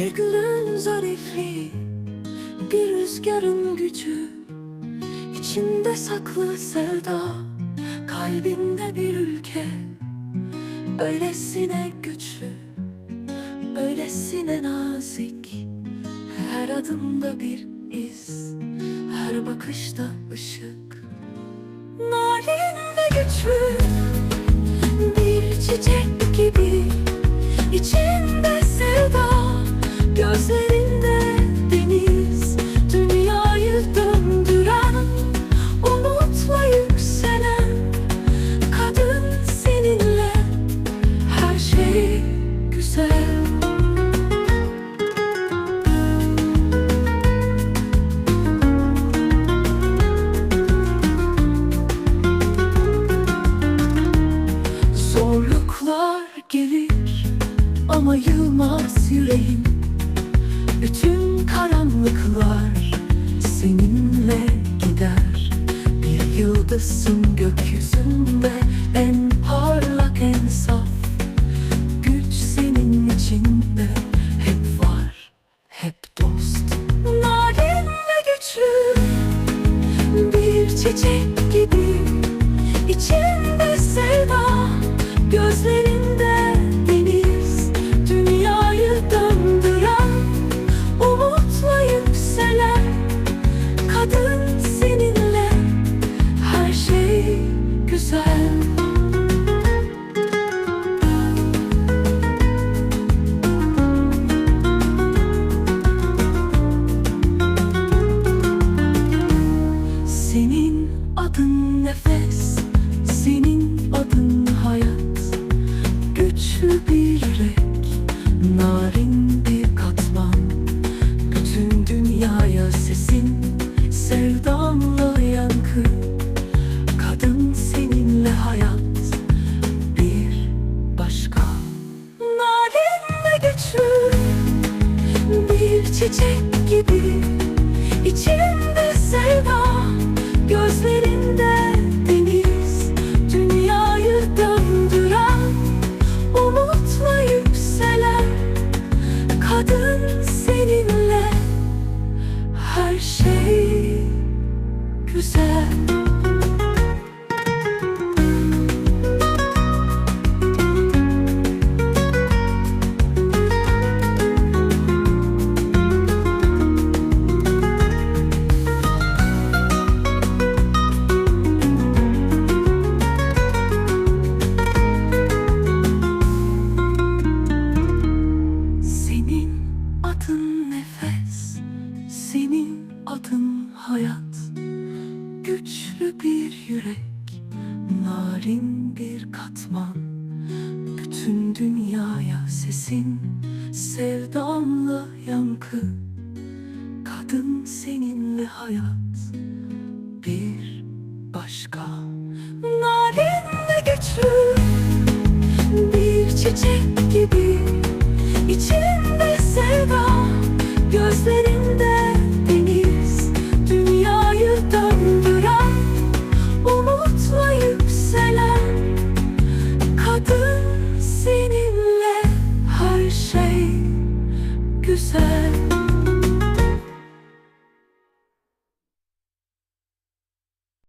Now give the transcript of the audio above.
Bir gülün zarifliği Bir rüzgarın gücü. İçinde saklı sevda Kalbinde bir ülke. Öylesine güçlü Öylesine nazik. Her adımda bir iz Her bakışta ışık ama yılmaz yüreğim. Bütün karanlıklar seninle gider. Bir yıldızsın gökyüzünde en parlak en saf Güç senin içinde hep var hep dost. Narin ve güçlü bir çiçek gibi gibi İçinde adın nefes, senin adın hayat. Güçlü bir yürek, narin bir katman. Bütün dünyaya sesin, sevdanla yankı. Kadın seninle hayat, bir başka. Narin ve güçlü bir çiçek gibi. İçinde